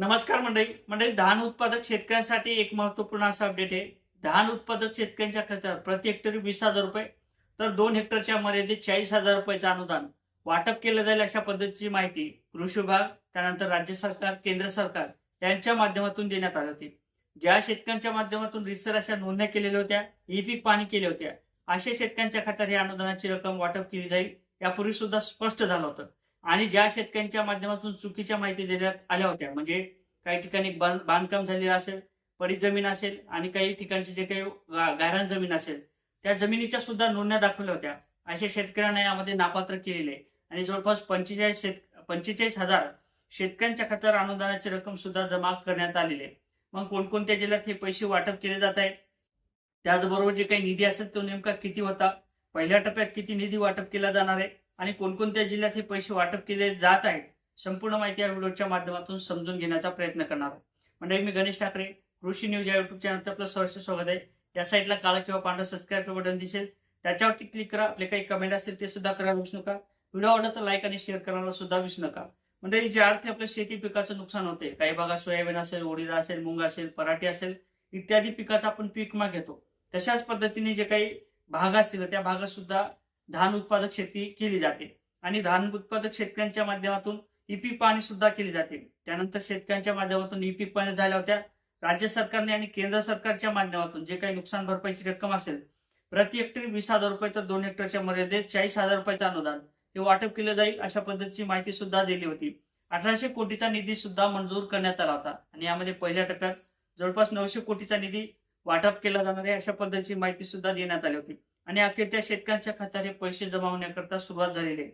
नमस्कार मंडळी. मंडळी धान उत्पादक शेतकऱ्यांसाठी एक महत्त्वपूर्ण असा अपडेट आहे. धान उत्पादक शेतकऱ्यांच्या खात्यावर प्रति हेक्टरी वीस हजार रुपये तर दोन हेक्टरच्या मर्यादेत चाळीस हजार रुपयाचं अनुदान. वाटप केलं जाईल अशा पद्धतीची माहिती कृषी विभाग त्यानंतर राज्य सरकार केंद्र सरकार यांच्या माध्यमातून देण्यात आली होती. ज्या शेतकऱ्यांच्या माध्यमातून रिसर अशा नोंदण्या केलेल्या होत्या ई पीक पाणी केल्या होत्या अशा शेतकऱ्यांच्या खात्यात ही अनुदानाची रक्कम वाटप केली जाईल यापूर्वी सुद्धा स्पष्ट झालं होतं. आणि ज्या शेतकऱ्यांच्या माध्यमातून चुकीच्या माहिती देण्यात आल्या होत्या म्हणजे काही ठिकाणी बांध- बांधकाम झालेलं असेल पडीत जमीन असेल आणि काही ठिकाणची जे काही गा- गायरान जमीन असेल त्या जमिनीच्या सुद्धा नोंदण्या दाखवल्या होत्या. अशा शेतकऱ्यांना यामध्ये नापात्र केलेले आहे. आणि जवळपास पंचेचाळीस शेत पंचेचाळीस हजार शेतकऱ्यांच्या खात्यावर अनुदानाची रक्कम सुद्धा जमा करण्यात आलेली आहे. मग कोणकोणत्या जिल्ह्यात हे पैसे वाटप केले जात आहेत? त्याचबरोबर जे काही निधी असेल तो नेमका किती होता? पहिल्या टप्प्यात किती निधी वाटप केला जाणार आहे? आणि कोणकोणत्या जिल्ह्यात हे पैसे वाटप केले जात आहेत संपूर्ण माहिती या व्हिडिओच्या माध्यमातून समजून घेण्याचा प्रयत्न करणार आहे म्हणजे मी गणेश ठाकरे कृषी न्यूज या युट्यूब चॅनलचं आपलं सहर्ष स्वागत आहे. या साईडला काळा किंवा पांढरा सबस्क्राईब बटन दिसेल. त्याच्यावरती क्लिक करा. आपले काही कमेंट असतील ते सुद्धा करायला विसरू नका. व्हिडिओ आवडला तर लाईक आणि शेअर करायला सुद्धा विसरू नका. म्हणजे ज्या अर्थी आपल्या शेती पिकाचं नुकसान होते काही भागात सोयाबीन असेल उडीद असेल मुंग असेल पराठी असेल इत्यादी पिकाचा आपण पीक माग घेतो. तशाच पद्धतीने जे काही भाग असतील त्या भागात सुद्धा धान उत्पादक शेती केली जाते. आणि धान उत्पादक शेतकऱ्यांच्या माध्यमातून ईपी पाणी सुद्धा केली जाते. त्यानंतर शेतकऱ्यांच्या माध्यमातून ईपी पाणी झाल्या होत्या. राज्य सरकारने आणि केंद्र सरकारच्या माध्यमातून जे काही नुकसान भरपाईची रक्कम असेल प्रति हेक्टरी वीस हजार रुपये तर दोन हेक्टरच्या मर्यादेत चाळीस हजार रुपयाचं अनुदान हे वाटप केलं जाईल अशा पद्धतीची माहिती सुद्धा दिली होती. अठराशे कोटीचा निधी सुद्धा मंजूर करण्यात आला होता. आणि यामध्ये पहिल्या टप्प्यात जवळपास नऊशे कोटीचा निधी वाटप केला जाणार आहे अशा पद्धतीची माहिती सुद्धा देण्यात आली होती. आणि अखेर त्या शेतकऱ्यांच्या खात्यात हे पैसे जमा होण्याकरता सुरुवात झालेली आहे.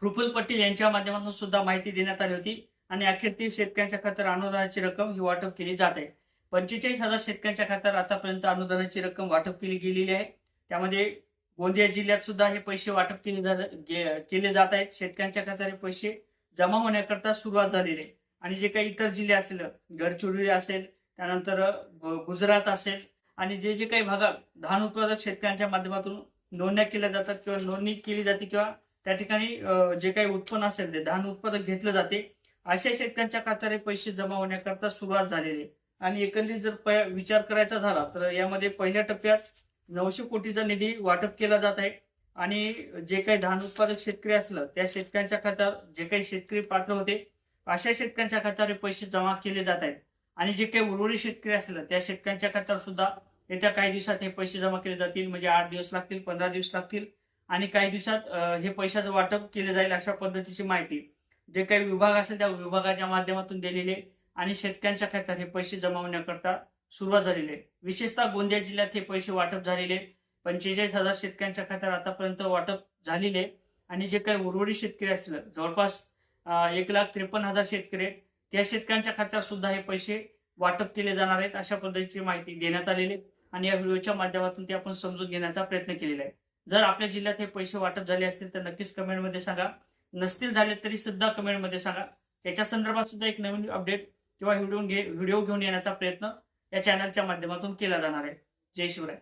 प्रफुल्ल पटेल यांच्या माध्यमातून सुद्धा माहिती देण्यात आली होती आणि अखेर ती शेतकऱ्यांच्या खात्यावर अनुदानाची रक्कम ही वाटप केली जात आहे. पंचेचाळीस हजार शेतकऱ्यांच्या खात्यावर आतापर्यंत अनुदानाची रक्कम वाटप केली गेलेली आहे. त्यामध्ये गोंदिया जिल्ह्यात सुद्धा हे पैसे वाटप केले जा- गे- केले जात आहेत. शेतकऱ्यांच्या खात्यावर हे पैसे जमा होण्याकरता सुरुवात झालेली आहे. आणि जे काही इतर जिल्हे असेल गडचिरोली असेल त्यानंतर गुजरात असेल आणि जे जे काही भागात धान उत्पादक शेतकऱ्यांच्या माध्यमातून नोंदण्या केल्या जातात किंवा नोंदणी केली जाते किंवा त्या ठिकाणी जे काही उत्पन्न असेल ते धान उत्पादक घेतलं जाते अशा शेतकऱ्यांच्या खात्यावर पैसे जमा होण्याकरता सुरुवात झालेली आहे. आणि एकंदरीत जर प- विचार करायचा झाला तर यामध्ये पहिल्या टप्प्यात नऊशे कोटीचा निधी वाटप केला जात आहे. आणि जे काही धान उत्पादक शेतकरी असलं त्या शेतकऱ्यांच्या खात्यावर जे काही शेतकरी पात्र होते अशा शेतकऱ्यांच्या खात्यावर हे पैसे जमा केले जात आहेत. आणि जे काही उर्वरित शेतकरी असलं त्या शेतकऱ्यांच्या खात्यावर सुद्धा येत्या काही दिवसात हे पैसे जमा केले जातील म्हणजे आठ दिवस लागतील पंधरा दिवस लागतील. आणि काही दिवसात हे पैशाचं वाटप केले जाईल अशा पद्धतीची माहिती. जे काही विभाग असेल त्या विभागाच्या माध्यमातून दिलेले आणि शेतकऱ्यांच्या खात्यात हे पैसे जमा होण्याकरता सुरुवात झालेली आहे. विशेषतः गोंदिया जिल्ह्यात हे पैसे वाटप झालेले आहे. पंचेचाळीस हजार शेतकऱ्यांच्या खात्यावर आतापर्यंत वाटप झालेले आहे. आणि जे काही उर्वरित शेतकरी असतील जवळपास एक लाख त्रेपन्न हजार शेतकरी आहेत. त्या शेतकऱ्यांच्या खात्यावर सुद्धा हे पैसे वाटप केले जाणार आहेत अशा पद्धतीची माहिती देण्यात आलेली आहे. आणि या व्हिडिओच्या माध्यमातून ते आपण समजून घेण्याचा प्रयत्न केलेला आहे. जर आपल्या जिल्ह्यात हे पैसे वाटप झाले असतील तर नक्कीच कमेंटमध्ये सांगा. नसतील झाले तरी सुद्धा कमेंटमध्ये सांगा. त्याच्या संदर्भात सुद्धा एक नवीन अपडेट किंवा व्हिडिओ घे व्हिडिओ घेऊन येण्याचा प्रयत्न या चॅनलच्या माध्यमातून केला जाणार आहे. जय शिवराय.